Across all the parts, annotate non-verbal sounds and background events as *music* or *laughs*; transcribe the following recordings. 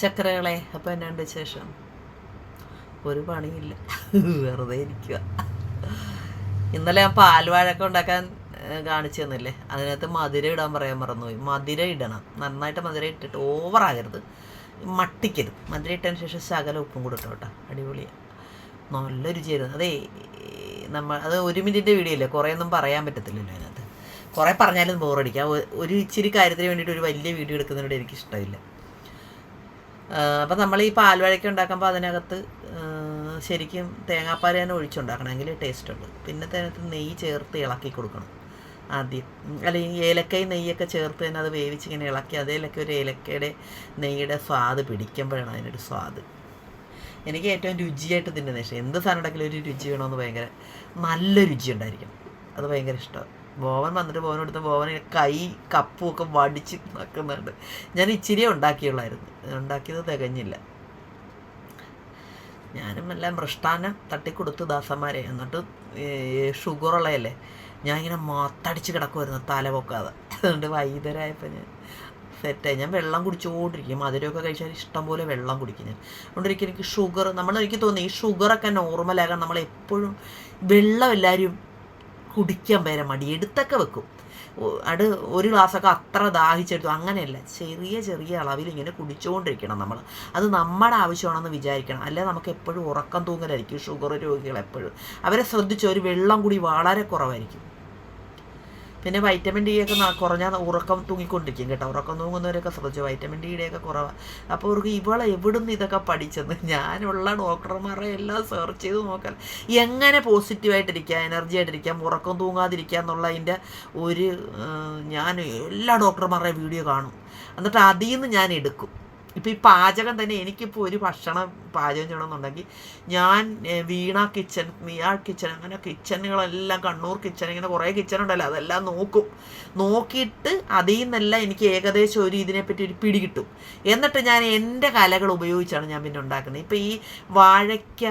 ചക്കരകളെ അപ്പം എന്നാണ്ട് വിശേഷം? ഒരു പണിയില്ല. വെറുതെ ഇരിക്കുക ഇന്നലെ ഞാൻ പാൽവാഴക്ക ഉണ്ടാക്കാൻ കാണിച്ചു തന്നില്ലേ? അതിനകത്ത് മധുര ഇടാൻ പറയാൻ മറന്നുപോയി. മധുര ഇടണം. നന്നായിട്ട് മധുര ഇട്ടിട്ട് ഓവറാകരുത്. മട്ടിക്കരുത്. മധുര ഇട്ടതിന് ശേഷം ശകല ഉപ്പും കൂടെ കേട്ടോ അടിപൊളിയാണ് നല്ല രുചിയായിരുന്നു അതേ നമ്മൾ അത് ഒരു മിനിറ്റിന്റെ വീഡിയോ അല്ലേ? കുറേ ഒന്നും പറയാൻ പറ്റത്തില്ലല്ലോ അതിനകത്ത്. കുറേ പറഞ്ഞാലും ബോറടിക്കാം ഒരു ഇച്ചിരി കാര്യത്തിന് വേണ്ടിയിട്ട് ഒരു വലിയ വീഡിയോ എടുക്കുന്നതിനോട് എനിക്ക് ഇഷ്ടമില്ല. അപ്പം നമ്മൾ ഈ പാൽവഴക്ക ഉണ്ടാക്കുമ്പോൾ അതിനകത്ത് ശരിക്കും തേങ്ങാപ്പാൽ തന്നെ ഒഴിച്ചുണ്ടാക്കണമെങ്കിൽ ടേസ്റ്റ് ഉണ്ട്. പിന്നെ അതിനകത്ത് നെയ്യ് ചേർത്ത് ഇളക്കി കൊടുക്കണം. ആദ്യം. അല്ലെങ്കിൽ ഏലക്കയും നെയ്യൊക്കെ ചേർത്ത് തന്നെ അത് വേവിച്ച് ഇങ്ങനെ ഇളക്കി അതേലൊക്കെ ഒരു ഏലക്കയുടെ നെയ്യുടെ സ്വാദ് പിടിക്കുമ്പോഴാണ് അതിനൊരു സ്വാദ്. എനിക്ക് ഏറ്റവും രുചിയായിട്ട് തിന്നുന്ന ഇഷ്ടം. എന്ത് സാധനം ഉണ്ടെങ്കിലും ഒരു രുചി വേണമെന്ന് ഭയങ്കര നല്ല രുചി ഉണ്ടായിരിക്കും അത് ഭയങ്കര ഇഷ്ടമാണ് ബോവൻ വന്നിട്ട് ബോവൻ എടുത്ത് ബോവൻ കൈ കപ്പും ഒക്കെ വടിച്ച് നിൽക്കുന്നുണ്ട് ഞാൻ ഇച്ചിരിയേ ഉണ്ടാക്കിയുള്ളായിരുന്നു. ഉണ്ടാക്കിയത് തികഞ്ഞില്ല. ഞാനും എല്ലാം മൃഷ്ടാനം തട്ടിക്കൊടുത്ത് ദാസന്മാരെ. എന്നിട്ട് ഷുഗറുള്ളയല്ലേ ഞാൻ ഇങ്ങനെ മത്തടിച്ച് കിടക്കുമായിരുന്നു തല പൊക്കാതെ. അതുകൊണ്ട് വൈകുന്നേരമായപ്പോൾ ഞാൻ സെറ്റായി ഞാൻ വെള്ളം കുടിച്ചുകൊണ്ടിരിക്കും മധുരമൊക്കെ കഴിച്ചാൽ ഇഷ്ടം പോലെ വെള്ളം കുടിക്കും ഞാൻ. അതുകൊണ്ടിരിക്കും എനിക്ക് ഷുഗർ നമ്മൾ എനിക്ക് തോന്നി ഈ ഷുഗറൊക്കെ നോർമലാകാൻ നമ്മൾ എപ്പോഴും വെള്ളം എല്ലാവരും കുടിക്കാൻ വരെ മടി. എടുത്തൊക്കെ വെക്കും. അട് ഒരു ഗ്ലാസ്സൊക്കെ അത്ര ദാഹിച്ചെടുത്തു. അങ്ങനെയല്ല. ചെറിയ ചെറിയ അളവിൽ ഇങ്ങനെ കുടിച്ചുകൊണ്ടിരിക്കണം നമ്മൾ അത് നമ്മുടെ ആവശ്യമാണെന്ന് വിചാരിക്കണം. അല്ലെ നമുക്ക് എപ്പോഴും ഉറക്കം തൂങ്ങലായിരിക്കും. ഷുഗർ രോഗികൾ എപ്പോഴും. അവരെ ശ്രദ്ധിച്ച ഒരു വെള്ളം കൂടി വളരെ കുറവായിരിക്കും. പിന്നെ വൈറ്റമിൻ ഡി ഒക്കെ കുറഞ്ഞാൽ ഉറക്കം തൂങ്ങിക്കൊണ്ടിരിക്കും കേട്ടോ. ഉറക്കം തൂങ്ങുന്നവരൊക്കെ ശ്രദ്ധിച്ചു? വൈറ്റമിൻ ഡിയുടെ ഒക്കെ കുറവാണ് അപ്പോൾ അവർക്ക് ഇവളെ എവിടുന്ന് ഇതൊക്കെ പഠിച്ചെന്ന്? ഞാനുള്ള ഡോക്ടർമാരെ എല്ലാം സെർച്ച് ചെയ്ത് നോക്കാൻ എങ്ങനെ പോസിറ്റീവായിട്ടിരിക്കുക എനർജി ആയിട്ടിരിക്കാം ഉറക്കം തൂങ്ങാതിരിക്കുക എന്നുള്ളതിന്റെ ഒരു ഞാൻ എല്ലാ ഡോക്ടർമാരുടെ വീഡിയോ കാണും. എന്നിട്ട് അതിൽ നിന്ന് ഞാൻ എടുക്കും. ഇപ്പോൾ ഈ പാചകം തന്നെ എനിക്കിപ്പോൾ ഒരു ഭക്ഷണം പാചകം ചെയ്യണമെന്നുണ്ടെങ്കിൽ ഞാൻ വീണ കിച്ചൺ മിയാൾ കിച്ചൺ അങ്ങനെ കിച്ചണുകളെല്ലാം കണ്ണൂർ കിച്ചൺ ഇങ്ങനെ കുറേ കിച്ചൺ ഉണ്ടല്ലോ അതെല്ലാം നോക്കും. നോക്കിയിട്ട് അതിൽ നിന്നെല്ലാം എനിക്ക് ഏകദേശം ഒരു ഇതിനെപ്പറ്റി ഒരു പിടി കിട്ടും. എന്നിട്ട് ഞാൻ എന്റെ കലകൾ ഉപയോഗിച്ചാണ് ഞാൻ പിന്നെ ഉണ്ടാക്കുന്നത്. ഇപ്പോൾ ഈ വാഴയ്ക്ക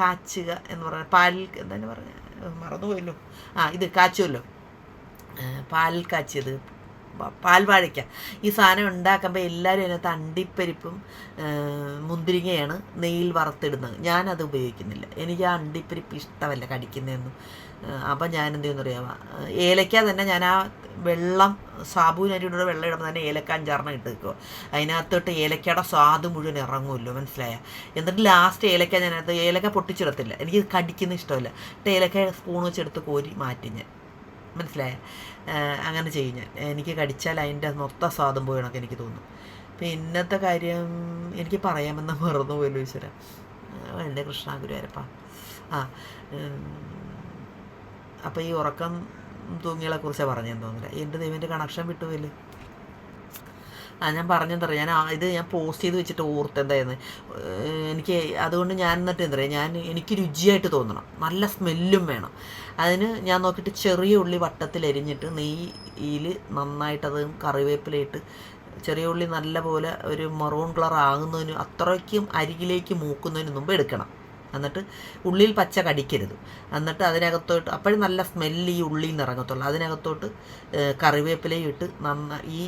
കാച്ചുക എന്ന് പറഞ്ഞാൽ പാൽ എന്താണ് പറയുക മറന്നുപോയല്ലോ. ആ ഇത് കാച്ചുമല്ലോ പാൽ കാച്ചിയത്. പ- പാൽ വാഴയ്ക്ക. ഈ സാധനം ഉണ്ടാക്കുമ്പോൾ എല്ലാവരും അതിനകത്ത് അണ്ടിപ്പരിപ്പും മുന്തിരിങ്ങയാണ് നെയ്യിൽ വറുത്തിടുന്നത്. ഞാനത് ഉപയോഗിക്കുന്നില്ല. എനിക്ക് ആ അണ്ടിപ്പരിപ്പ് ഇഷ്ടമല്ല കടിക്കുന്നതെന്നും. അപ്പം ഞാൻ എന്ത് ചെയ്യുന്ന അറിയാമോ ഏലക്ക തന്നെ ഞാൻ ആ വെള്ളം സാബുവിനരിയുടെ വെള്ളം ഇടുമ്പോൾ തന്നെ ഏലക്ക അഞ്ചാറിനെ ഇട്ട് വെക്കുക അതിനകത്തോട്ട് ഏലക്കയുടെ സ്വാദ് മുഴുവൻ ഇറങ്ങുമല്ലോ മനസ്സിലായ? എന്നിട്ട് ലാസ്റ്റ് ഏലക്ക ഞാനത് ഏലക്ക പൊട്ടിച്ചിടത്തില്ല. എനിക്ക് കടിക്കുന്ന ഇഷ്ടമല്ല. ഏലക്ക സ്പൂൺ വെച്ചെടുത്ത് കോരി മാറ്റി ഞാൻ. മനസ്സിലായ? അങ്ങനെ ചെയ്യും ഞാൻ. എനിക്ക് കടിച്ചാൽ അതിന്റെ മൊത്തം സ്വാദം പോയി എനിക്ക് തോന്നും. പിന്നത്തെ കാര്യം എനിക്ക് പറയാമെന്ന് മറന്നു പോയല്ലോ ഈശ്വര എന്റെ കൃഷ്ണാഗുരുവാരപ്പ ആ അപ്പോൾ ഈ ഉറക്കം തൂങ്ങികളെക്കുറിച്ചാണ് പറഞ്ഞു പറഞ്ഞതെന്ന് തോന്നില്ല എന്റെ ദൈവന്റെ കണക്ഷൻ വിട്ടുപോയില്ലേ? ആ ഞാൻ പറഞ്ഞെന്തറിയാം? ഞാൻ ഇത് ഞാൻ പോസ്റ്റ് ചെയ്ത് വെച്ചിട്ട് ഓർത്ത് എന്തായിരുന്നു? എനിക്ക് അതുകൊണ്ട് ഞാൻ എന്നിട്ട് എന്താ പറയുക ഞാൻ എനിക്ക് രുചിയായിട്ട് തോന്നണം. നല്ല സ്മെല്ലും വേണം. അതിന് ഞാൻ നോക്കിയിട്ട് ചെറിയ ഉള്ളി വട്ടത്തിൽ എരിഞ്ഞിട്ട് നെയ്യിൽ നന്നായിട്ടത് കറിവേപ്പിലയിട്ട് ചെറിയ ഉള്ളി നല്ലപോലെ ഒരു മറൂൺ കളർ ആകുന്നതിന് അത്രയ്ക്കും അരികിലേക്ക് മൂക്കുന്നതിന് മുമ്പ് എടുക്കണം. എന്നിട്ട് ഉള്ളിയിൽ പച്ച കടിക്കരുത്. എന്നിട്ട് അതിനകത്തോട്ട് അപ്പോഴും നല്ല സ്മെല്ല് ഈ ഉള്ളിയിൽ നിന്ന് ഇറങ്ങത്തുള്ളൂ. അതിനകത്തോട്ട് കറിവേപ്പിലയും ഇട്ട് നന്ന ഈ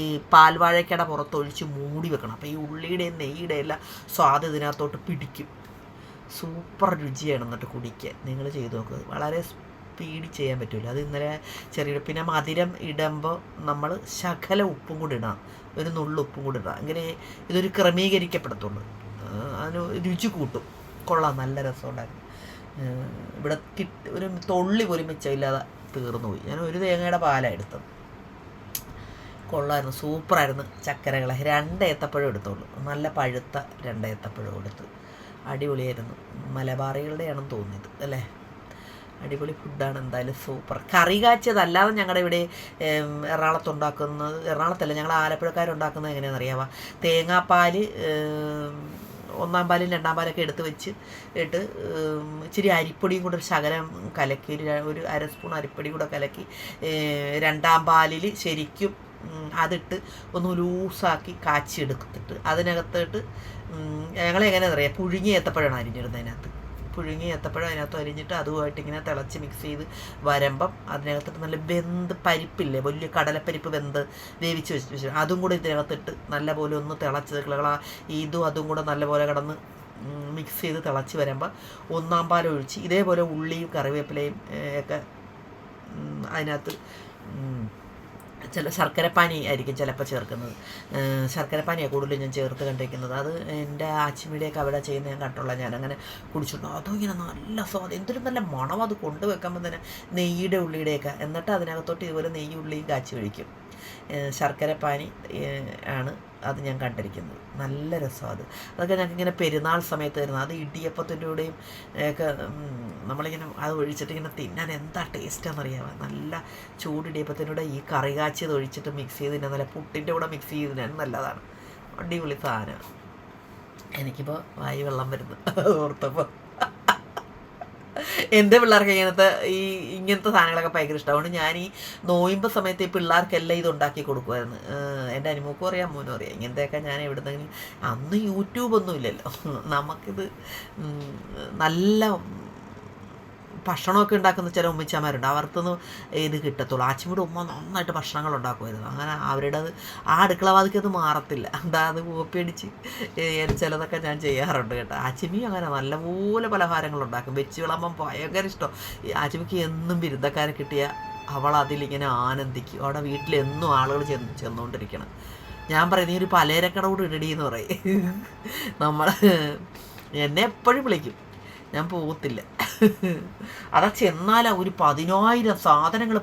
ഈ പാൽവാഴക്കട പുറത്തൊഴിച്ച് മൂടി വെക്കണം. അപ്പോൾ ഈ ഉള്ളിയുടെയും നെയ്യുടെയും എല്ലാം സ്വാദ് ഇതിനകത്തോട്ട് പിടിക്കും. സൂപ്പർ രുചിയാണ് എന്നിട്ട് കുടിക്കുക നിങ്ങൾ ചെയ്ത് നോക്കുക വളരെ സ്പീഡ് ചെയ്യാൻ പറ്റില്ല അത് ഇന്നലെ ചെറിയ പിന്നെ മധുരം ഇടുമ്പോൾ നമ്മൾ ശകല ഉപ്പും കൂടി ഇടണം. ഒരു നുള്ളു ഉപ്പും കൂടി ഇടണം. അങ്ങനെ ഇതൊരു ക്രമീകരിക്കപ്പെടത്തുള്ളൂ. അതിന് രുചി കൂട്ടും. കൊള്ളാം നല്ല രസമുണ്ടായിരുന്നു. ഇവിടെ കിട്ടി ഒരു തൊള്ളി പോലും മിച്ചമില്ലാതെ തീർന്നു പോയി ഞാൻ ഒരു തേങ്ങയുടെ പാലാണ് എടുത്തത്. കൊള്ളായിരുന്നു സൂപ്പറായിരുന്നു ചക്കരകളെ. രണ്ട് ഏത്തപ്പഴം എടുത്തോളൂ. നല്ല പഴുത്ത രണ്ട് ഏത്തപ്പഴം എടുത്ത്. അടിപൊളിയായിരുന്നു. മലബാറികളുടെയാണെന്ന് തോന്നിയത് അല്ലേ? അടിപൊളി ഫുഡാണ് എന്തായാലും സൂപ്പർ. കറി കാച്ചതല്ലാതെ ഞങ്ങളുടെ ഇവിടെ എറണാകുളത്തുണ്ടാക്കുന്നത് എറണാകുളത്തല്ല ഞങ്ങൾ ആലപ്പുഴക്കാരുണ്ടാക്കുന്നത് എങ്ങനെയാണെന്ന് അറിയാമോ തേങ്ങാപ്പാൽ ഒന്നാം പാലും രണ്ടാം പാലൊക്കെ എടുത്ത് വെച്ച് ഇട്ട് ഇച്ചിരി അരിപ്പൊടിയും കൂടെ ഒരു ശകലം കലക്കി ഒരു ഒരു അര സ്പൂൺ അരിപ്പൊടി കൂടെ കലക്കി രണ്ടാം പാലിൽ ശരിക്കും അതിട്ട് ഒന്ന് ലൂസാക്കി കാച്ചി എടുത്തിട്ട് അതിനകത്തോട്ട് ഞങ്ങൾ അറിയാം? പുഴുങ്ങി ഏത്തപ്പഴമാണ് അരിഞ്ഞിടുന്നത് അതിനകത്ത്. പുഴുങ്ങി ഏത്തപ്പഴം അതിനകത്ത് അരിഞ്ഞിട്ട് അതുമായിട്ട് ഇങ്ങനെ തിളച്ച് മിക്സ് ചെയ്ത് വരുമ്പം അതിനകത്തിട്ട് നല്ല വെന്ത് പരിപ്പില്ലേ? വലിയ കടലപ്പരിപ്പ് വെന്ത് വേവിച്ച് വെച്ച് വെച്ച് അതും കൂടെ ഇതിനകത്തിട്ട് നല്ല പോലെ ഒന്ന് തിളച്ച് കിളകള ഇതും അതും കൂടെ നല്ലപോലെ കിടന്ന് മിക്സ് ചെയ്ത് തിളച്ച് വരുമ്പോൾ ഒന്നാം പാൽ ഒഴിച്ച് ഇതേപോലെ ഉള്ളിയും കറിവേപ്പിലയും ഒക്കെ അതിനകത്ത് ചില ശർക്കരപ്പാനി ആയിരിക്കും ചിലപ്പോൾ ചേർക്കുന്നത്. ശർക്കരപ്പാനിയാണ് കൂടുതലും ഞാൻ ചേർത്ത് കണ്ടിരിക്കുന്നത്. അത് എന്റെ ആച്ചിമിയുടെയൊക്കെ അവിടെ ചെയ്യുന്ന ഞാൻ കണ്ടുള്ള ഞാൻ അങ്ങനെ കുടിച്ചിട്ടുണ്ട്. അതും ഇങ്ങനെ നല്ല സ്വാദം. എന്തൊരു നല്ല മണം അത് കൊണ്ടുവെക്കുമ്പോൾ തന്നെ നെയ്യുടെ ഉള്ളിയുടെയൊക്കെ. എന്നിട്ട് അതിനകത്തോട്ട് ഇതുപോലെ നെയ്യ് ഉള്ളിയും കാച്ചി ഒഴിക്കും. ശർക്കരപ്പാനി ആണ് അത് ഞാൻ കണ്ടിരിക്കുന്നത്. നല്ല രസമാണ് അത്. അതൊക്കെ ഞങ്ങൾക്ക് ഇങ്ങനെ പെരുന്നാൾ സമയത്ത് തരുന്നത്. അത് ഇടിയപ്പത്തിന്റെ കൂടെയും ഒക്കെ നമ്മളിങ്ങനെ അത് ഒഴിച്ചിട്ട് ഇങ്ങനെ തിന്നാൻ എന്താ ടേസ്റ്റാണെന്നറിയാമോ നല്ല ചൂടിടിയപ്പത്തിന്റെ കൂടെ ഈ കറി കാച്ചിയത് ഒഴിച്ചിട്ട് മിക്സ് ചെയ്ത് തിന്നാൻ നല്ല പുട്ടിന്റെ കൂടെ മിക്സ് ചെയ്ത് തിന്നാൻ നല്ലതാണ്. അടിപൊളി സാധനമാണ്. എനിക്കിപ്പോൾ വായി വെള്ളം വരുന്നു. *laughs* ഓർത്തപ്പോൾ എന്റെ പിള്ളേർക്ക് ഇങ്ങനത്തെ ഈ ഇങ്ങനത്തെ സാധനങ്ങളൊക്കെ ഭയങ്കര ഇഷ്ടം. അതുകൊണ്ട് ഞാൻ ഈ നോയിമ്പ സമയത്ത് ഈ പിള്ളേർക്കെല്ലാം ഇത് ഉണ്ടാക്കി കൊടുക്കുമായിരുന്നു എന്റെ അനുമോക്കും അറിയാം മോനും അറിയാം. ഇങ്ങനത്തെയൊക്കെ ഞാൻ എവിടുന്നെങ്കിലും അന്ന് യൂട്യൂബൊന്നും ഇല്ലല്ലോ. നമുക്കിത് നല്ല ഭക്ഷണമൊക്കെ ഉണ്ടാക്കുന്ന ചില ഉമ്മച്ചമാരുണ്ട് അവർക്കൊന്നും ഇത് കിട്ടത്തുള്ളൂ. ആച്ചിമൂടെ ഉമ്മ നന്നായിട്ട് ഭക്ഷണങ്ങൾ ഉണ്ടാക്കുമായിരുന്നു. അങ്ങനെ അവരുടെ ആ അടുക്കള വാതിക്ക് അത് മാറത്തില്ല. എന്താ അത് കോപ്പിയടിച്ച് ചിലതൊക്കെ ഞാൻ ചെയ്യാറുണ്ട് കേട്ടോ. ആച്ചിമി അങ്ങനെ നല്ലപോലെ പലഹാരങ്ങൾ ഉണ്ടാക്കും. വെച്ച് വിളമ്പം ഭയങ്കര ഇഷ്ടം. ആച്ചിമിക്ക് എന്നും ബിരുദക്കാരെ കിട്ടിയ അവൾ അതിലിങ്ങനെ ആനന്ദിക്കും. അവിടെ വീട്ടിലെന്നും ആളുകൾ ചെന്ന് ചെന്നുകൊണ്ടിരിക്കണം. ഞാൻ പറയും ഈ ഒരു പലേരക്കട കൂടെ ഇടടി എന്ന് പറയും. നമ്മൾ എന്നെ എപ്പോഴും വിളിക്കും. ഞാൻ പോകത്തില്ല ചെന്നാലാ ഒരു പതിനായിരം സാധനങ്ങൾ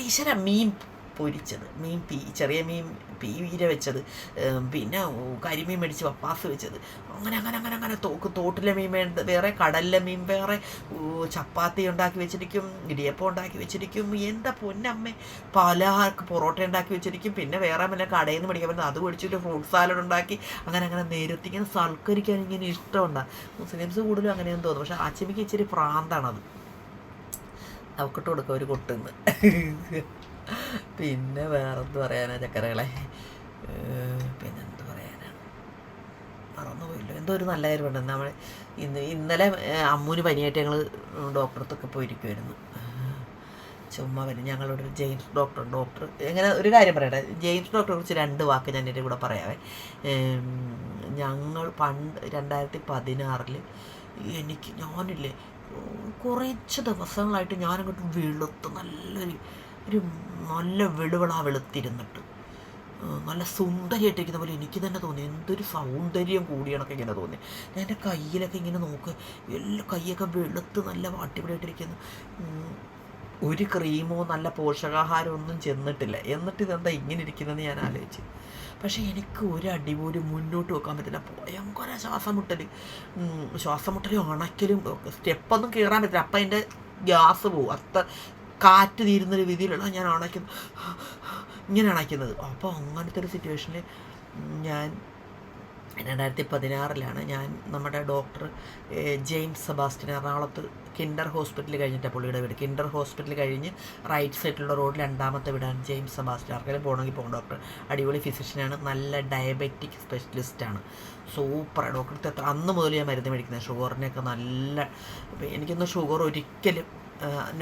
ഈശ്വര മീൻ പൊരിച്ചത്. മീൻ പീ ചെറിയ മീൻ പീവീര വെച്ചത്. പിന്നെ കരിമീൻ മേടിച്ച് പപ്പാസ് വെച്ചത്. അങ്ങനെ അങ്ങനെ അങ്ങനെ അങ്ങനെ തോക്ക് തോട്ടിലെ മീൻ വേണ്ട വേറെ കടലിലെ മീൻ വേറെ ചപ്പാത്തി ഉണ്ടാക്കി വെച്ചിരിക്കും ഇടിയപ്പം ഉണ്ടാക്കി വെച്ചിരിക്കും. എന്താ പൊന്നമ്മേ? പല പൊറോട്ട ഉണ്ടാക്കി വെച്ചിരിക്കും. പിന്നെ വേറെ വല്ല കടയിൽ നിന്ന് മേടിക്കാൻ പറ്റുന്ന അത് മേടിച്ചിട്ട് ഫ്രൂട്ട് സാലഡ് ഉണ്ടാക്കി. അങ്ങനെ അങ്ങനെ നേരത്തെ ഇങ്ങനെ സൽക്കരിക്കാൻ ഇങ്ങനെ ഇഷ്ടമുണ്ട്. മുസ്ലിംസ് കൂടുതലും അങ്ങനെയെന്ന് തോന്നും പക്ഷേ അച്ചമിക്ക് ഇച്ചിരി പ്രാന്താണത്. അവക്കിട്ട് കൊടുക്കുക ഒരു കൊട്ടുന്ന്. *laughs* പിന്നെ വേറെന്ത് പറയാനാ ചക്കരകളെ? പിന്നെ എന്ത് പറയാനാണ് മറന്നുപോയില്ലോ എന്തോ ഒരു നല്ല കാര്യമുണ്ട് നമ്മൾ ഇന്ന് ഇന്നലെ അമ്മൂന് പനിയായിട്ട് ഞങ്ങൾ ഡോക്ടറത്തൊക്കെ പോയിരിക്കുമായിരുന്നു ചുമ്മാ വരും ഞങ്ങളുടെ ഒരു ജെയിംസ് ഡോക്ടർ ഡോക്ടർ എങ്ങനെ ഒരു കാര്യം പറയട്ടെ. ജെയിംസ് ഡോക്ടറെ കുറിച്ച് രണ്ട് വാക്ക് ഞാൻ എന്റെ കൂടെ പറയാവേ. ഞങ്ങൾ പണ്ട് രണ്ടായിരത്തി പതിനാറിൽ എനിക്ക് ഞാനില്ലേ കുറച്ച് ദിവസങ്ങളായിട്ട് ഞാനങ്ങോട്ട് വെളുത്ത് നല്ലൊരു ഒരു നല്ല വെളുവളാ വെളുത്തിരുന്നിട്ട്. നല്ല സുന്ദരിയായിട്ടിരിക്കുന്ന പോലെ എനിക്ക് തന്നെ തോന്നി. എന്തൊരു സൗന്ദര്യം കൂടിയാണൊക്കെ ഇങ്ങനെ തോന്നി. ഞാൻ എന്റെ കയ്യിലൊക്കെ ഇങ്ങനെ നോക്ക്. എല്ലാ കൈയൊക്കെ വെളുത്ത് നല്ല വാട്ടിപ്പിടിയായിട്ടിരിക്കുന്നു ഉം, ഒരു ക്രീമോ നല്ല പോഷകാഹാരം ഒന്നും ചെന്നിട്ടില്ല. എന്നിട്ട് ഇതെന്താ ഇങ്ങനെ ഇരിക്കുന്നതെന്ന് ഞാൻ ആലോചിച്ചു. പക്ഷേ എനിക്ക് ഒരു അടി മുന്നോട്ട് വെക്കാൻ പറ്റില്ല. ഭയങ്കര ശ്വാസം മുട്ടൽ ശ്വാസം സ്റ്റെപ്പൊന്നും കയറാൻ പറ്റില്ല. അപ്പം അതിന്റെ ഗ്യാസ് പോവും. അത്ര കാറ്റ് തീരുന്നൊരു രീതിയിലുള്ള ഞാൻ അണയ്ക്കുന്നു ഇങ്ങനെ അണയ്ക്കുന്നത്. അപ്പോൾ അങ്ങനത്തെ ഒരു സിറ്റുവേഷനിൽ ഞാൻ രണ്ടായിരത്തി പതിനാറിലാണ് ഞാൻ നമ്മുടെ ഡോക്ടർ ജെയിംസ് സെബാസ്റ്റ്യൻ എറണാകുളത്ത് കിൻഡർ ഹോസ്പിറ്റൽ കഴിഞ്ഞിട്ട് പുള്ളിയുടെ വീട്. കിൻഡർ ഹോസ്പിറ്റൽ കഴിഞ്ഞ് റൈറ്റ് സൈഡിലുള്ള റോഡ് രണ്ടാമത്തെ വീടാണ് ജെയിംസ് സെബാസ്റ്റ്യൻ. ആർക്കെങ്കിലും പോകണമെങ്കിൽ പോകും ഡോക്ടർ അടിപൊളി ഫിസിഷ്യനാണ് നല്ല ഡയബറ്റിക് സ്പെഷ്യലിസ്റ്റാണ് സൂപ്പർ ഡോക്ടർ അന്ന് മുതൽ ഞാൻ മരുന്ന് മേടിക്കുന്നത് ഷുഗറിനൊക്കെ നല്ല എനിക്കൊന്ന് ഷുഗർ ഒരിക്കലും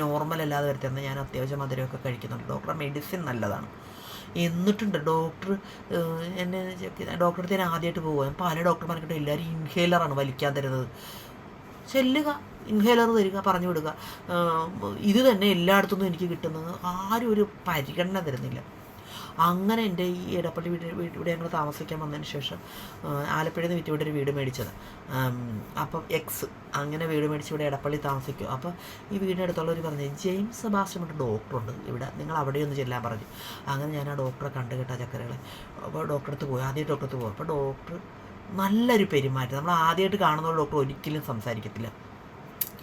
നോർമൽ അല്ലാതെ വരുത്തുന്നത് ഞാൻ അത്യാവശ്യം മധുരമൊക്കെ കഴിക്കുന്നുണ്ട്. ഡോക്ടർ മെഡിസിൻ നല്ലതാണ്. എന്നിട്ടുണ്ട് ഡോക്ടർ എന്നെ ഡോക്ടറെ അടുത്ത് ഞാൻ ആദ്യമായിട്ട് പോകുക പല ഡോക്ടർമാർക്കിട്ട് എല്ലാവരും ഇൻഹേലറാണ് വലിക്കാൻ തരുന്നത്. ചെല്ലുക ഇൻഹേലർ തരിക പറഞ്ഞു വിടുക. ഇത് തന്നെ എല്ലായിടത്തുനിന്നും എനിക്ക് കിട്ടുന്നത്. ആരും ഒരു പരിഗണന തരുന്നില്ല. അങ്ങനെ എന്റെ ഈ എടപ്പള്ളി വീട് വീട് ഇവിടെ ഞങ്ങൾ താമസിക്കാൻ വന്നതിന് ശേഷം ആലപ്പുഴയിൽ നിന്ന് വിറ്റുവിടെ ഒരു വീട് മേടിച്ചത്. അപ്പം എക്സ് അങ്ങനെ വീട് മേടിച്ച് ഇവിടെ എടപ്പള്ളി താമസിക്കും. അപ്പോൾ ഈ വീടിന്റെ അടുത്തുള്ളവർ പറഞ്ഞു ജെയിംസ് സെബാസ്റ്റ്യൻ പറഞ്ഞ ഡോക്ടറുണ്ട് ഇവിടെ. നിങ്ങൾ അവിടെ ഒന്ന് ചെല്ലാൻ പറഞ്ഞു. അങ്ങനെ ഞാൻ ആ ഡോക്ടറെ കണ്ടു കേട്ടോ ചക്കരകളെ. അപ്പോൾ ഡോക്ടറെ അടുത്ത് പോയി. ആദ്യം ഡോക്ടറെ അടുത്ത് പോയി. അപ്പോൾ ഡോക്ടർ നല്ലൊരു പെരുമാറ്റം. നമ്മൾ ആദ്യമായിട്ട് കാണുന്ന ഡോക്ടർ ഒരിക്കലും സംസാരിക്കത്തില്ല.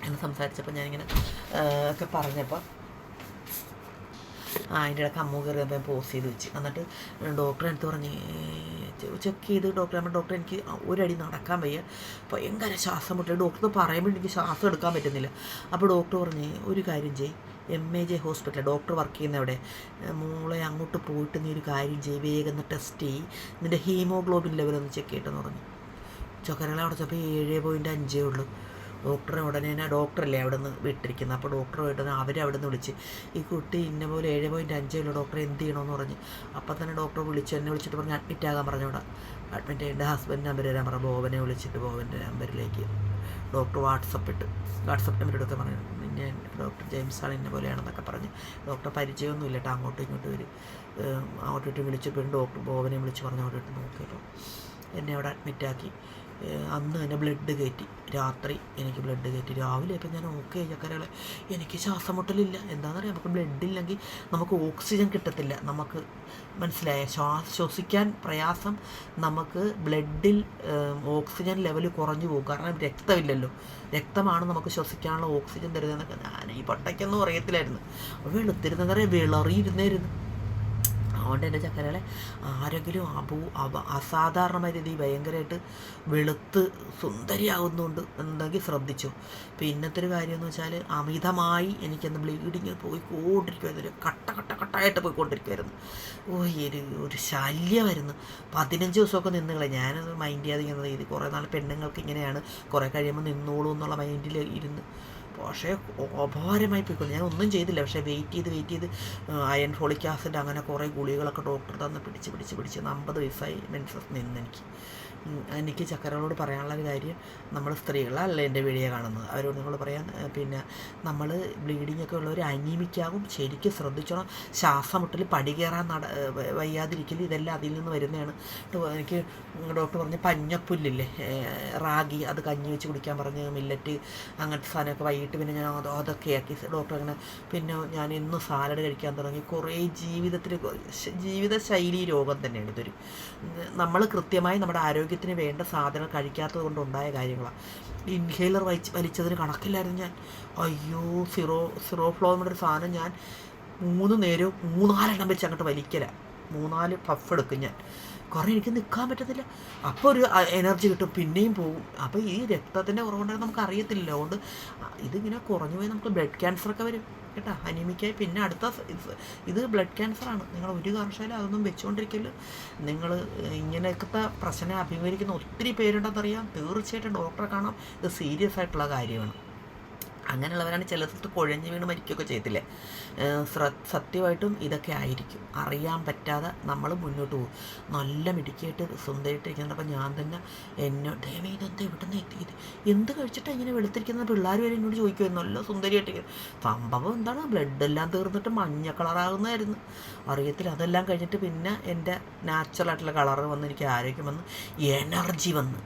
എന്ന് സംസാരിച്ചപ്പോൾ ഞാനിങ്ങനെ ഒക്കെ പറഞ്ഞപ്പോൾ ആ അതിന്റെ ഇടയ്ക്ക് അമ്മ കയറിയപ്പോൾ ഞാൻ പോസ് ചെയ്ത് വെച്ച്. എന്നിട്ട് ഡോക്ടറെ അടുത്ത് പറഞ്ഞ് ചെക്ക് ചെയ്ത് ഡോക്ടറെ അമ്മ ഡോക്ടർ എനിക്ക് ഒരടി നടക്കാൻ വയ്യ. ഭയങ്കര ശ്വാസം മുട്ടില്ല ഡോക്ടർ പറയുമ്പോൾ എനിക്ക് ശ്വാസം എടുക്കാൻ പറ്റുന്നില്ല. അപ്പോൾ ഡോക്ടർ പറഞ്ഞ് ഒരു കാര്യം ചെയ്യും. M A J hospital doctor work ചെയ്യുന്ന അവിടെ മോളെ അങ്ങോട്ട് പോയിട്ട് നീ ഒരു കാര്യം ചെയ്യും. വേഗം ടെസ്റ്റ് ചെയ്യ്. നിന്റെ ഹീമോഗ്ലോബിൻ ലെവലൊന്ന് ചെക്ക് ചെയ്തിട്ടെന്ന് പറഞ്ഞു. ചക്കരകളെ അവിടെ ചിലപ്പോൾ ഏഴ് പോയിന്റ് അഞ്ചേ ഉള്ളൂ. ഡോക്ടറെ ഉടനെ തന്നെ ഡോക്ടറല്ലേ അവിടെ നിന്ന് വിട്ടിരിക്കുന്നത്. അപ്പോൾ ഡോക്ടർ ഉടനെ അവിടെ നിന്ന് വിളിച്ച് ഈ കുട്ടി ഇന്ന പോലെ ഏഴ് പോയിന്റ് അഞ്ചുള്ള ഡോക്ടറെ എന്ത് ചെയ്യണമെന്ന് പറഞ്ഞ്. അപ്പം തന്നെ ഡോക്ടർ വിളിച്ച് എന്നെ വിളിച്ചിട്ട് പറഞ്ഞ് അഡ്മിറ്റ് ആകാൻ അവിടെ അഡ്മിറ്റ് എന്റെ ഹസ്ബൻഡ് നമ്പർ തരാൻ പറഞ്ഞു. ബോബനെ വിളിച്ചിട്ട് ബോബന്റെ നമ്പറിലേക്ക് ഡോക്ടർ വാട്സപ്പ് ഇട്ട് വാട്സപ്പ് നമ്പർ എടുക്കാൻ പറഞ്ഞു. പിന്നെ ഡോക്ടർ ജെയിംസ് ആണ് ഇന്ന പോലെയാണെന്നൊക്കെ പറഞ്ഞ്. ഡോക്ടർ പരിചയമൊന്നുമില്ല കേട്ടോ അങ്ങോട്ടും ഇങ്ങോട്ടും ഒരു അങ്ങോട്ടും ഇട്ടും വിളിച്ച് ഡോക്ടർ ബോബനെ വിളിച്ച് പറഞ്ഞ് ഇട്ട് നോക്കിയപ്പോൾ എന്നെ അവിടെ അഡ്മിറ്റാക്കി അന്ന് തന്നെ ബ്ലഡ് കയറ്റി. രാത്രി എനിക്ക് ബ്ലഡ് കയറ്റി. രാവിലെ ഞാൻ ഓക്കെ ചക്കരകളെ എനിക്ക് ശ്വാസം മുട്ടലില്ല എന്താണെന്നറിയാം? നമുക്ക് ബ്ലഡ് ഇല്ലെങ്കിൽ നമുക്ക് ഓക്സിജൻ കിട്ടത്തില്ല. നമുക്ക് മനസ്സിലായ? ശ്വാസ ശ്വസിക്കാൻ പ്രയാസം നമുക്ക് ബ്ലഡിൽ ഓക്സിജൻ ലെവൽ കുറഞ്ഞു പോകും. കാരണം രക്തമില്ലല്ലോ. രക്തമാണ് നമുക്ക് ശ്വസിക്കാനുള്ള ഓക്സിജൻ തരുന്നതെന്നൊക്കെ. ഞാൻ ഈ പട്ടയ്ക്കൊന്നും അറിയത്തില്ലായിരുന്നു. വെളുത്തിരുന്നതറിയാം? വിളറിയിരുന്നായിരുന്നു അതുകൊണ്ട് എന്റെ ചക്കരകളെ ആരെങ്കിലും അപൂ അപ അസാധാരണമായ രീതിയിൽ ഭയങ്കരമായിട്ട് വെളുത്ത് സുന്ദരിയാകുന്നുണ്ട് എന്തെങ്കിൽ ശ്രദ്ധിച്ചു. പിന്നത്തെ ഒരു കാര്യം എന്ന് വെച്ചാൽ അമിതമായി എനിക്കെന്ന് ബ്ലീഡിങ് പോയിക്കൊണ്ടിരിക്കുമായിരുന്നു കട്ട കട്ട കട്ടായിട്ട് പോയിക്കൊണ്ടിരിക്കുമായിരുന്നു ഓ ഒരു ഒരു ശല്യമായിരുന്നു. പതിനഞ്ച് ദിവസമൊക്കെ നിന്നുകളെ ഞാനത് മൈൻഡ് ചെയ്യാതെ ഇങ്ങനെ ചെയ്ത് കുറേ നാൾ പെണ്ണുങ്ങൾക്ക് ഇങ്ങനെയാണ്. കുറേ കഴിയുമ്പോൾ നിന്നോളൂ എന്നുള്ള മൈൻഡിൽ ഇരുന്ന് പക്ഷേ അപാരമായി പോയിക്കൊണ്ട് ഞാൻ ഒന്നും ചെയ്തില്ല. പക്ഷേ വെയിറ്റ് ചെയ്ത് വെയിറ്റ് ചെയ്ത് അയൺ ഫോളിക് ആസിഡ് അങ്ങനെ കുറേ ഗുളികളൊക്കെ ഡോക്ടർ തന്ന് പിടിച്ച് പിടിച്ച് പിടിച്ച് അമ്പത് വയസ്സായി മെൻസസ് നിന്ന് എനിക്ക്. എനിക്ക് ചക്കരകളോട് പറയാനുള്ള ഒരു കാര്യം നമ്മൾ സ്ത്രീകളല്ല എന്റെ വീഡിയോ കാണുന്നത്. അവരോട് നിങ്ങൾ പറയാൻ പിന്നെ നമ്മൾ ബ്ലീഡിംഗ് ഒക്കെ ഉള്ളവർ അനീമിക്കാവും ശരിക്കും ശ്രദ്ധിച്ചോണം. ശ്വാസം മുട്ടൽ പടി കയറാൻ നട വയ്യാതിരിക്കൽ ഇതെല്ലാം അതിൽ നിന്ന് വരുന്നതാണ്. എനിക്ക് ഡോക്ടർ പറഞ്ഞ പഞ്ഞപ്പുല്ലില്ലേ റാഗി അത് കഞ്ഞി വെച്ച് കുടിക്കാൻ പറഞ്ഞ് മില്ലറ്റ് അങ്ങനത്തെ സാധനമൊക്കെ വൈകിട്ട് പിന്നെ ഞാൻ അത് അതൊക്കെ ആക്കി. ഡോക്ടർ അങ്ങനെ പിന്നെ ഞാൻ ഇന്ന് സാലഡ് കഴിക്കാൻ തുടങ്ങി. കുറേ ജീവിതത്തിൽ ജീവിതശൈലി രോഗം തന്നെയാണ് ഇതൊരു. നമ്മൾ കൃത്യമായി നമ്മുടെ ആരോഗ്യത്തിന് വേണ്ട സാധനങ്ങൾ കഴിക്കാത്തത് കൊണ്ടുണ്ടായ കാര്യങ്ങളാണ് ഇൻഹേലർ വലിച്ച് വലിച്ചതിന് കണക്കില്ലായിരുന്നു ഞാൻ. അയ്യോ സിറോ സിറോ ഫ്ലോ എന്നൊരു സാധനം ഞാൻ മൂന്ന് നേരവും മൂന്നാലെണ്ണം വെച്ച് അങ്ങോട്ട് വലിക്കല. മൂന്നാൽ പഫ് എടുക്കും ഞാൻ. കുറേ എനിക്ക് നിൽക്കാൻ പറ്റത്തില്ല. അപ്പോൾ ഒരു എനർജി കിട്ടും. പിന്നെയും പോകും അപ്പോൾ ഈ രക്തത്തിന്റെ കുറവുണ്ടെങ്കിൽ നമുക്ക് അറിയത്തില്ല അതുകൊണ്ട് ഇതിങ്ങനെ കുറഞ്ഞു പോയി നമുക്ക് ബ്ലഡ് ക്യാൻസറൊക്കെ വരും. കേട്ടോ അനീമിക്കായി പിന്നെ അടുത്ത ഇത് ബ്ലഡ് ക്യാൻസറാണ് നിങ്ങൾ ഒരു കാരണവശാലും അതൊന്നും വെച്ചുകൊണ്ടിരിക്കില്ല നിങ്ങൾ ഇങ്ങനെയൊക്കെ പ്രശ്നം അഭിമുഖീകരിക്കുന്ന ഒത്തിരി പേരുണ്ടെന്നറിയാം. തീർച്ചയായിട്ടും ഡോക്ടറെ കാണാം. ഇത് സീരിയസ് ആയിട്ടുള്ള കാര്യമാണ്. അങ്ങനെയുള്ളവരാണ് ചില സ്ഥലത്ത് കുഴഞ്ഞു വീണ് മരിക്കുകയൊക്കെ ചെയ്യത്തില്ലേ സത്യമായിട്ടും ഇതൊക്കെ ആയിരിക്കും. അറിയാൻ പറ്റാതെ നമ്മൾ മുന്നോട്ട് പോകും. നല്ല മിടുക്കിയായിട്ട് സുന്ദരിട്ടിരിക്കുന്നത് അപ്പോൾ ഞാൻ തന്നെ എന്നോട് ദൈവം ഇതെന്താ ഇവിടെ നിന്ന് എത്തിയത്? എന്ത് കഴിച്ചിട്ടാണ് ഇങ്ങനെ വെളുത്തിരിക്കുന്ന പിള്ളേർ വരെ എന്നോട് ചോദിക്കുമായിരുന്നു നല്ല സുന്ദരിയായിട്ട് സംഭവം എന്താണ്? ബ്ലഡ് എല്ലാം തീർന്നിട്ട് മഞ്ഞ കളറാകുന്നതായിരുന്നു. അറിയത്തില്ല അതെല്ലാം കഴിഞ്ഞിട്ട് പിന്നെ എന്റെ നാച്ചുറലായിട്ടുള്ള കളറ് വന്ന് എനിക്ക് ആരോഗ്യം വന്ന് എനർജി വന്ന്.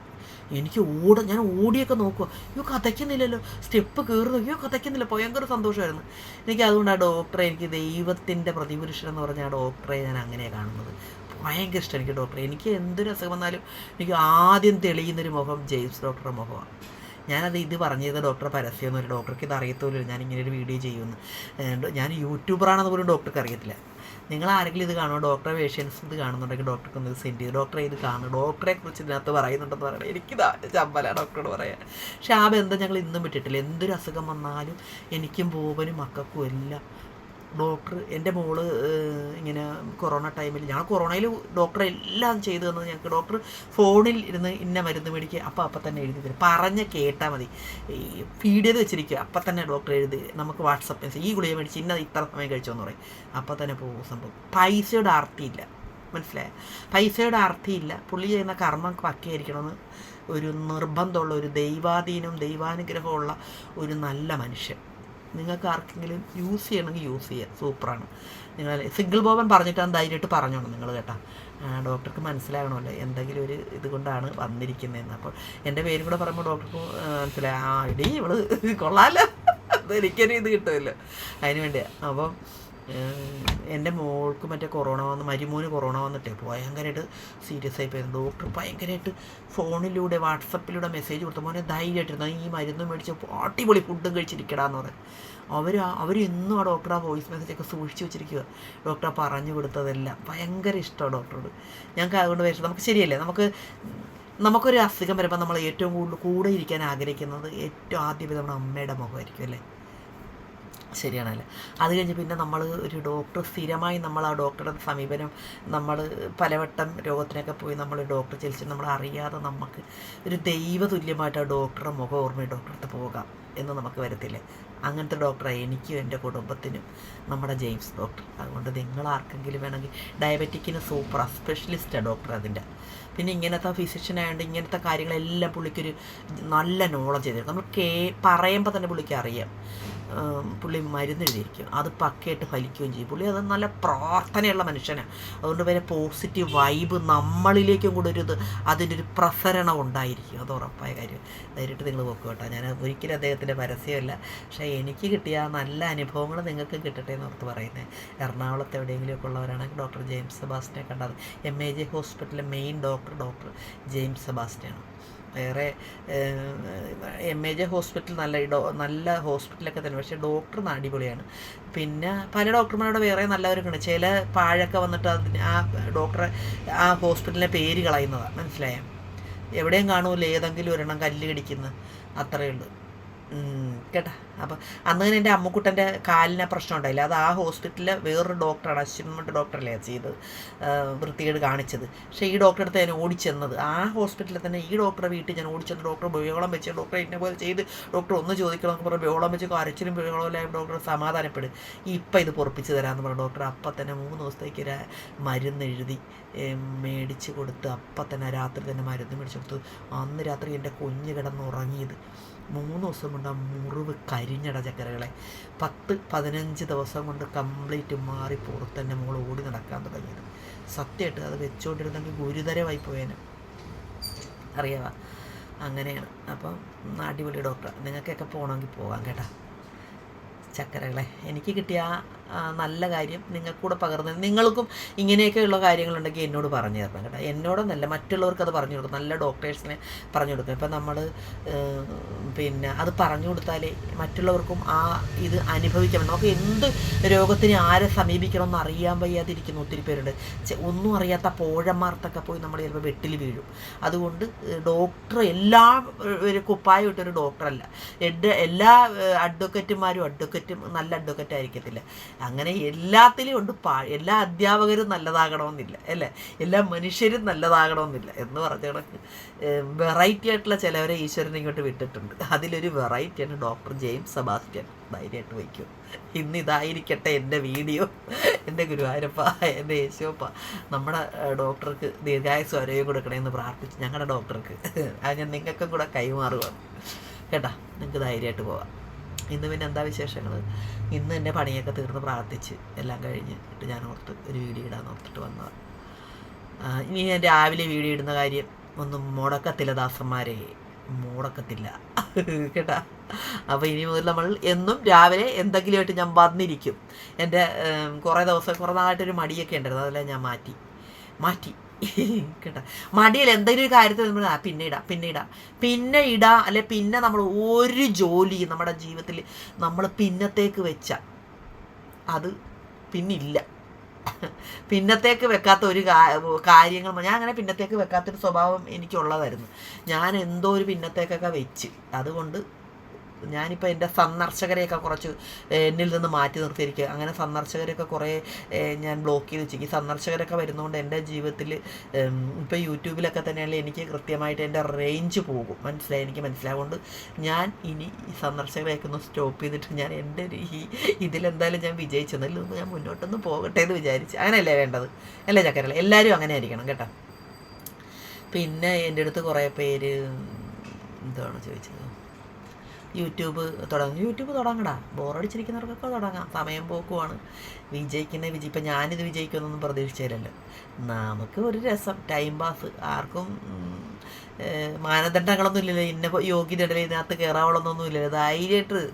എനിക്ക് ഓട ഞാൻ ഓടിയൊക്കെ നോക്കുക അയ്യോ കഥയ്ക്കുന്നില്ലല്ലോ. സ്റ്റെപ്പ് കയറുന്നു അയ്യോ കഥയ്ക്കുന്നില്ല. ഭയങ്കര സന്തോഷമായിരുന്നു എനിക്ക് അതുകൊണ്ട് ആ ഡോക്ടറെ എനിക്ക് ദൈവത്തിന്റെ പ്രതിപുരുഷൻ എന്ന് പറഞ്ഞ ആ ഡോക്ടറെ ഞാൻ അങ്ങനെയാണ് കാണുന്നത്. ഭയങ്കര ഇഷ്ടം എനിക്ക് ഡോക്ടറെ എനിക്ക് എന്തൊരു അസുഖം വന്നാലും എനിക്ക് ആദ്യം തെളിയുന്നൊരു മുഖം ജെയിംസ് ഡോക്ടറുടെ മുഖമാണ്. ഞാനത് ഇത് പറഞ്ഞത് ഡോക്ടറെ പരസ്യമൊന്നും ഒരു ഡോക്ടർക്ക് ഇത് അറിയത്തുമില്ല ഞാൻ ഇങ്ങനെ ഒരു വീഡിയോ ചെയ്യുമെന്ന് ഞാൻ യൂട്യൂബറാണെന്ന് പോലും ഡോക്ടർക്ക് അറിയത്തില്ല. നിങ്ങൾ ആരെങ്കിലും ഇത് കാണുമോ ഡോക്ടറെ പേഷ്യൻസ് ഇത് കാണുന്നുണ്ടെങ്കിൽ ഡോക്ടർക്ക് ഒന്ന് സെൻഡ് ചെയ്ത് ഡോക്ടറെ ഇത് കാണും ഡോക്ടറെ കുറിച്ച് ഇതിനകത്ത് പറയുന്നുണ്ടെന്ന് പറയണം. എനിക്കിതാ ചമ്പല ഡോക്ടറോട് പറയാൻ. പക്ഷെ ആ ബന്ധം ഞങ്ങൾ ഇന്നും വിട്ടിട്ടില്ല. എന്തൊരു അസുഖം വന്നാലും എനിക്കും പോവനും മക്കൾക്കും എല്ലാം ഡോക്ടർ എന്റെ മോൾ ഇങ്ങനെ കൊറോണ ടൈമിൽ ഞാൻ കൊറോണയിൽ ഡോക്ടർ എല്ലാം ചെയ്തു തന്നത് ഞങ്ങൾക്ക് ഡോക്ടർ ഫോണിൽ ഇരുന്ന് ഇന്ന മരുന്ന് മേടിക്കുക അപ്പം അപ്പം തന്നെ എഴുതി തരും. പറഞ്ഞ് കേട്ടാൽ മതി. ഈ ഫീഡ് ചെയ്ത് വെച്ചിരിക്കുക അപ്പം തന്നെ ഡോക്ടർ എഴുതി നമുക്ക് വാട്സപ്പ് മെസ്സേജ് ഈ ഗുളിക മേടിച്ച് ഇന്നത് ഇത്ര സമയം കഴിച്ചോന്ന് പറയും. അപ്പം തന്നെ പോകും സംഭവം. പൈസയുടെ ആർത്തിയില്ല. മനസ്സിലായ? പൈസയുടെ ആർത്തിയില്ല. പുള്ളി ചെയ്യുന്ന കർമ്മം പക്കയായിരിക്കണമെന്ന് ഒരു നിർബന്ധമുള്ള ഒരു ദൈവാധീനം ദൈവാനുഗ്രഹമുള്ള ഒരു നല്ല മനുഷ്യൻ. നിങ്ങൾക്ക് ആർക്കെങ്കിലും യൂസ് ചെയ്യണമെങ്കിൽ യൂസ് ചെയ്യുക സൂപ്പറാണ്. നിങ്ങൾ സിംഗിൾ ബോബൻ പറഞ്ഞിട്ടാണ് ധൈര്യമായിട്ട് പറഞ്ഞോണം നിങ്ങൾ കേട്ടാ. ഡോക്ടർക്ക് മനസ്സിലാകണമല്ലോ എന്തെങ്കിലും ഒരു ഇതുകൊണ്ടാണ് വന്നിരിക്കുന്നതെന്ന്. അപ്പോൾ എന്റെ പേരും കൂടെ പറയുമ്പോൾ ഡോക്ടർക്ക് മനസ്സിലായി. ആ ഇടി ഇവൾ കൊള്ളാലോ. എനിക്കൊരു ഇത് കിട്ടുമല്ലോ. അതിന് വേണ്ടിയാണ് അപ്പം എന്റെ മോൾക്ക് മറ്റേ കൊറോണ വന്ന് മരുമോന് കൊറോണ വന്നിട്ട് ഭയങ്കരമായിട്ട് സീരിയസ് ആയി പോയിരുന്നു ഡോക്ടർ ഭയങ്കരമായിട്ട് ഫോണിലൂടെ വാട്സപ്പിലൂടെ മെസ്സേജ് കൊടുത്ത മോനെ ധൈര്യമായിട്ടിരുന്നു ഈ മരുന്ന് മേടിച്ച് അടിപൊളി ഫുഡും കഴിച്ചിരിക്കടാന്ന് പറയും അവർ എന്നും ആ ഡോക്ടർ ആ വോയിസ് മെസ്സേജൊക്കെ സൂക്ഷിച്ച് വെച്ചിരിക്കുക ഡോക്ടർ പറഞ്ഞു കൊടുത്തതെല്ലാം. ഭയങ്കര ഇഷ്ടമാണ് ഡോക്ടറോട് ഞങ്ങൾക്ക് അതുകൊണ്ട് വിഷം നമുക്ക് ശരിയല്ലേ? നമുക്ക് നമുക്കൊരു അസുഖം വരുമ്പോൾ നമ്മൾ ഏറ്റവും കൂടുതൽ കൂടെ ഇരിക്കാൻ ആഗ്രഹിക്കുന്നത് ഏറ്റവും ആദ്യമേ നമ്മുടെ അമ്മയുടെ മുഖമായിരിക്കും അല്ലേ? ശരിയാണല്ലേ? അത് കഴിഞ്ഞ് പിന്നെ നമ്മൾ ഒരു ഡോക്ടർ സ്ഥിരമായി നമ്മൾ ആ ഡോക്ടറുടെ സമീപനം നമ്മൾ പലവട്ടം രോഗത്തിനൊക്കെ പോയി നമ്മൾ ഡോക്ടർ ചികിത്സിച്ച് നമ്മൾ അറിയാതെ നമുക്ക് ഒരു ദൈവതുല്യമായിട്ട് ആ ഡോക്ടറുടെ മുഖം ഓർമ്മ ഡോക്ടറെ പോകാം എന്ന് നമുക്ക് വരത്തില്ലേ? അങ്ങനത്തെ ഡോക്ടറെ എനിക്കും എന്റെ കുടുംബത്തിനും നമ്മുടെ ജെയിംസ് ഡോക്ടർ അതുകൊണ്ട് നിങ്ങൾ ആർക്കെങ്കിലും വേണമെങ്കിൽ ഡയബറ്റിക്കിന് സൂപ്പർ സ്പെഷ്യലിസ്റ്റാണ് ഡോക്ടർ അതിന്റെ. പിന്നെ ഇങ്ങനത്തെ ഫിസിഷ്യൻ ആയതുകൊണ്ട് ഇങ്ങനത്തെ കാര്യങ്ങളെല്ലാം പുള്ളിക്കൊരു നല്ല നോളജ് ചെയ്തിട്ടുണ്ട് നമ്മൾ കേ പറയുമ്പോൾ തന്നെ പുള്ളിക്ക് അറിയാം. പുള്ളി മരുന്ന് എഴുതിയിരിക്കും. അത് പക്കയായിട്ട് ഫലിക്കുകയും ചെയ്യും. പുള്ളി അത് നല്ല പ്രാർത്ഥനയുള്ള മനുഷ്യനാണ് അതുകൊണ്ട് വരെ പോസിറ്റീവ് വൈബ് നമ്മളിലേക്കും കൂടെ ഒരു ഇത് അതിന്റെ ഒരു പ്രസരണം ഉണ്ടായിരിക്കും. അത് ഉറപ്പായ കാര്യം. നേരിട്ട് നിങ്ങൾ നോക്കുക ഞാൻ ഒരിക്കലും അദ്ദേഹത്തിന്റെ പരസ്യമല്ല. പക്ഷേ എനിക്ക് കിട്ടിയ നല്ല അനുഭവങ്ങൾ നിങ്ങൾക്ക് കിട്ടട്ടെ എന്ന് ഓർത്ത് പറയുന്നത് എറണാകുളത്ത് എവിടെയെങ്കിലുമൊക്കെ ഉള്ളവരാണെങ്കിൽ ഡോക്ടർ ജെയിംസ് സെബാസ്റ്റിനെ കണ്ടത് എം എ ജെ ഹോസ്പിറ്റലിലെ മെയിൻ ഡോക്ടർ ഡോക്ടർ ജെയിംസ് സെബാസ്റ്റിനാണ് വേറെ എം എ ജെ ഹോസ്പിറ്റൽ നല്ല ഡോ നല്ല ഹോസ്പിറ്റലൊക്കെ തന്നെ പക്ഷേ ഡോക്ടർ അടിപൊളിയാണ്. പിന്നെ പല ഡോക്ടർമാരുടെ വേറെ നല്ലവരൊക്കെയുണ്ട്. ചില പാഴൊക്കെ വന്നിട്ട് അതിന് ആ ഡോക്ടറെ ആ ഹോസ്പിറ്റലിന്റെ പേര് കളയുന്നതാണ് മനസ്സിലായോ? എവിടെയും കാണൂല ഏതെങ്കിലും ഒരെണ്ണം കല്ല് കടിക്കുന്ന. ഉള്ളൂ കേട്ടാ. അപ്പം അന്ന് തന്നെ എന്റെ അമ്മുക്കുട്ടന്റെ കാലിന് പ്രശ്നം ഉണ്ടായില്ല. അത് ആ ഹോസ്പിറ്റലിലെ വേറൊരു ഡോക്ടറാണ് അശ്വിൻമണ്ട് ഡോക്ടറല്ലേ ചെയ്ത് വൃത്തികേട് കാണിച്ചത്. പക്ഷേ ഈ ഡോക്ടറെ അടുത്ത് ഞാൻ ഓടിച്ചെന്നത്. ആ ഹോസ്പിറ്റലിൽ തന്നെ ഈ ഡോക്ടറെ വീട്ടിൽ ഞാൻ ഓടിച്ചെന്ന് ഡോക്ടർ ബയോളം വെച്ച് ഡോക്ടറെ എന്നെ പോലെ ചെയ്ത് ഡോക്ടർ ഒന്ന് ചോദിക്കണം എന്ന് പറഞ്ഞ് ബയോളം വെച്ച് കരച്ചിലും ബഹളമില്ലായ്മ ഡോക്ടർ സമാധാനപ്പെടും. ഇപ്പം ഇത് പൊറപ്പിച്ച് തരാമെന്ന് പറഞ്ഞു. ഡോക്ടർ അപ്പം തന്നെ മൂന്ന് ദിവസത്തേക്ക് മരുന്ന് എഴുതി മേടിച്ച് കൊടുത്ത് അപ്പം തന്നെ രാത്രി തന്നെ മരുന്ന് മേടിച്ച് കൊടുത്തു. അന്ന് രാത്രി എന്റെ കുഞ്ഞ് കിടന്ന് ഉറങ്ങിയത് മൂന്ന് ദിവസം കൊണ്ട് ആ മുറിവ് കരിഞ്ഞട ചക്കരകളെ. പത്ത് പതിനഞ്ച് ദിവസം കൊണ്ട് കംപ്ലീറ്റ് മാറി പുറത്തന്നെ മോൾ ഓടി നടക്കാൻ തുടങ്ങിയത്. സത്യമായിട്ട് അത് വെച്ചുകൊണ്ടിരുന്നെങ്കിൽ ഗുരുതരമായി പോയേനെ. അറിയാവാ? അങ്ങനെയാണ്. അപ്പം അടിപൊളി ഡോക്ടർ നിങ്ങൾക്കൊക്കെ പോകണമെങ്കിൽ പോകാം കേട്ടാ. ചക്കരകളെ എനിക്ക് കിട്ടിയ നല്ല കാര്യം നിങ്ങൾക്കൂടെ പകർന്ന് നിങ്ങൾക്കും ഇങ്ങനെയൊക്കെയുള്ള കാര്യങ്ങളുണ്ടെങ്കിൽ എന്നോട് പറഞ്ഞു തരണം കേട്ടോ. എന്നോടൊന്നല്ല മറ്റുള്ളവർക്ക് അത് പറഞ്ഞു കൊടുക്കും നല്ല ഡോക്ടേഴ്സിനെ പറഞ്ഞു കൊടുക്കും ഇപ്പം നമ്മൾ പിന്നെ അത് പറഞ്ഞു കൊടുത്താലേ മറ്റുള്ളവർക്കും ആ ഇത് അനുഭവിക്കാൻ പറ്റും. നമുക്ക് എന്ത് രോഗത്തിന് ആരെ സമീപിക്കണം എന്ന് അറിയാൻ വയ്യാതിരിക്കുന്ന ഒത്തിരി പേരുണ്ട്. ഒന്നും അറിയാത്ത പോഴന്മാർത്തൊക്കെ പോയി നമ്മൾ ചിലപ്പോൾ വെട്ടിൽ വീഴും. അതുകൊണ്ട് ഡോക്ടർ എല്ലാ ഒരു കുപ്പായം ഇട്ടൊരു ഡോക്ടറല്ല. എല്ലാ അഡ്വക്കറ്റുമാരും അഡ്വക്കറ്റും നല്ല അഡ്വക്കറ്റ് ആയിരിക്കത്തില്ല. അങ്ങനെ എല്ലാത്തിലും ഉണ്ട്. പാ എല്ലാ അധ്യാപകരും നല്ലതാകണമെന്നില്ല അല്ലേ? എല്ലാ മനുഷ്യരും നല്ലതാകണമെന്നില്ല എന്ന് പറഞ്ഞ കണക്ക്. വെറൈറ്റി ആയിട്ടുള്ള ചിലവരെ ഈശ്വരൻ ഇങ്ങോട്ട് വിട്ടിട്ടുണ്ട്. അതിലൊരു വെറൈറ്റിയാണ് ഡോക്ടർ ജെയിംസ് സബാസ്റ്റ്യൻ. ധൈര്യമായിട്ട് വയ്ക്കും. ഇന്ന് ഇതായിരിക്കട്ടെ എന്റെ വീഡിയോ. എന്റെ ഗുരുവായൂരപ്പ എന്റെ യേശുവപ്പ. നമ്മുടെ ഡോക്ടർക്ക് ദീർഘായുസ് വരവ് കൊടുക്കണമെന്ന് പ്രാർത്ഥിച്ച് ഞങ്ങളുടെ ഡോക്ടർക്ക് അത് ഞാൻ നിങ്ങൾക്കും കൂടെ കൈമാറുകയാണ് കേട്ടാ നിങ്ങൾക്ക് ധൈര്യമായിട്ട് പോവാം. ഇന്ന് പിന്നെ എന്താ വിശേഷങ്ങൾ ഇന്ന് എന്റെ പണിയൊക്കെ തീർന്ന് പ്രാർത്ഥിച്ച് എല്ലാം കഴിഞ്ഞിട്ട് ഞാൻ ഓർത്ത് ഒരു വീഡിയോ ഇടാൻ ഓർത്തിട്ട് വന്നതാണ് ഇനി ഞാൻ രാവിലെ വീഡിയോ ഇടുന്ന കാര്യം ഒന്നും മുടക്കത്തില്ല ദാസന്മാരെ. മുടക്കത്തില്ല. *laughs* കേട്ടാ? അപ്പോൾ ഇനി മുതൽ നമ്മൾ എന്നും രാവിലെ എന്തെങ്കിലുമായിട്ട് ഞാൻ വന്നിരിക്കും. എന്റെ കുറേ ദിവസം കുറേ നാളായിട്ടൊരു മടിയൊക്കെ ഉണ്ടായിരുന്നു. അതെല്ലാം ഞാൻ മാറ്റി. മാറ്റി. കേട്ടോ. മടിയിൽ എന്തെങ്കിലും ഒരു കാര്യത്തിൽ നമ്മൾ ആ പിന്നെ ഇടാം പിന്നെ ഇടാം. പിന്നെ ഇടാം അല്ലെ പിന്നെ നമ്മൾ ഒരു ജോലി നമ്മുടെ ജീവിതത്തിൽ നമ്മൾ പിന്നത്തേക്ക് വെച്ച. അത് പിന്നില്ല. പിന്നത്തേക്ക് വെക്കാത്ത ഒരു കാര്യങ്ങൾ ഞാൻ അങ്ങനെ പിന്നത്തേക്ക് വെക്കാത്തൊരു സ്വഭാവം എനിക്കുള്ളതായിരുന്നു. ഞാൻ എന്തോ ഒരു പിന്നത്തേക്കൊക്കെ വെച്ച്. അതുകൊണ്ട് ഞാനിപ്പോൾ എന്റെ സന്ദർശകരെയൊക്കെ കുറച്ച് എന്നിൽ നിന്ന് മാറ്റി നിർത്തിയിരിക്കുക. അങ്ങനെ സന്ദർശകരെയൊക്കെ കുറേ ഞാൻ ബ്ലോക്ക് ചെയ്ത് വെച്ചിരിക്കും സന്ദർശകരൊക്കെ വരുന്നതുകൊണ്ട് എന്റെ ജീവിതത്തിൽ ഇപ്പോൾ യൂട്യൂബിലൊക്കെ തന്നെയാണെങ്കിൽ എനിക്ക് കൃത്യമായിട്ട് എന്റെ റേഞ്ച് പോകും. മനസ്സിലായി? എനിക്ക് മനസ്സിലാവുകൊണ്ട് ഞാൻ ഇനി സന്ദർശകരെയൊക്കെ ഒന്ന് സ്റ്റോപ്പ് ചെയ്തിട്ട് ഞാൻ എന്റെ ഈ ഇതിലെന്തായാലും ഞാൻ വിജയിച്ചതിൽ നിന്ന് ഞാൻ മുന്നോട്ടൊന്ന് പോകട്ടെ എന്ന് വിചാരിച്ച്. അങ്ങനെയല്ലേ വേണ്ടത്? അല്ലേ ചക്കരല്ല? എല്ലാവരും അങ്ങനെ ആയിരിക്കണം കേട്ടോ. പിന്നെ എന്റെ അടുത്ത് കുറേ പേര് എന്താണ് ചോദിച്ചത്? യൂട്യൂബ് തുടങ്ങും. യൂട്യൂബ് തുടങ്ങടാ. ബോറടിച്ചിരിക്കുന്നവർക്കൊക്കെ തുടങ്ങാം. സമയം പോക്കുവാണ്. വിജയിക്കുന്ന വിജയി ഇപ്പം ഞാനിത് വിജയിക്കുമെന്നൊന്നും പ്രതീക്ഷിച്ചില്ലല്ലോ നമുക്ക് ഒരു രസം. ടൈം പാസ് ആർക്കും മാനദണ്ഡങ്ങളൊന്നും ഇല്ലല്ലോ. ഇന്ന യോഗ്യതയുടെ ഇതിനകത്ത് കയറാവളൊന്നും ഇല്ലല്ലോ. ധൈര്യമായിട്ട്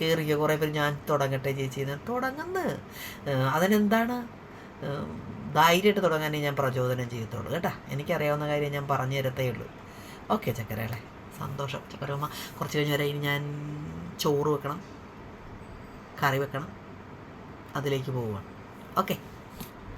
കയറിക്കുക കുറേ പേര് ഞാൻ തുടങ്ങട്ടെ ചേച്ചി എന്ന്. തുടങ്ങുന്നു. ഏഹ്, അതിനെന്താണ്? ധൈര്യമായിട്ട് തുടങ്ങാനേ ഞാൻ പ്രചോദനം ചെയ്യത്തുള്ളൂ. കേട്ടാ? എനിക്കറിയാവുന്ന കാര്യം ഞാൻ പറഞ്ഞു തരത്തേ ഉള്ളൂ. ഓക്കെ ചക്കരകളെ. സന്തോഷം. ചക്കരമ്മ കുറച്ച് കഴിഞ്ഞ് വരെ ഇനി ഞാൻ ചോറ് വെക്കണം കറി വെക്കണം അതിലേക്ക് പോവുകയാണ് ഓക്കെ.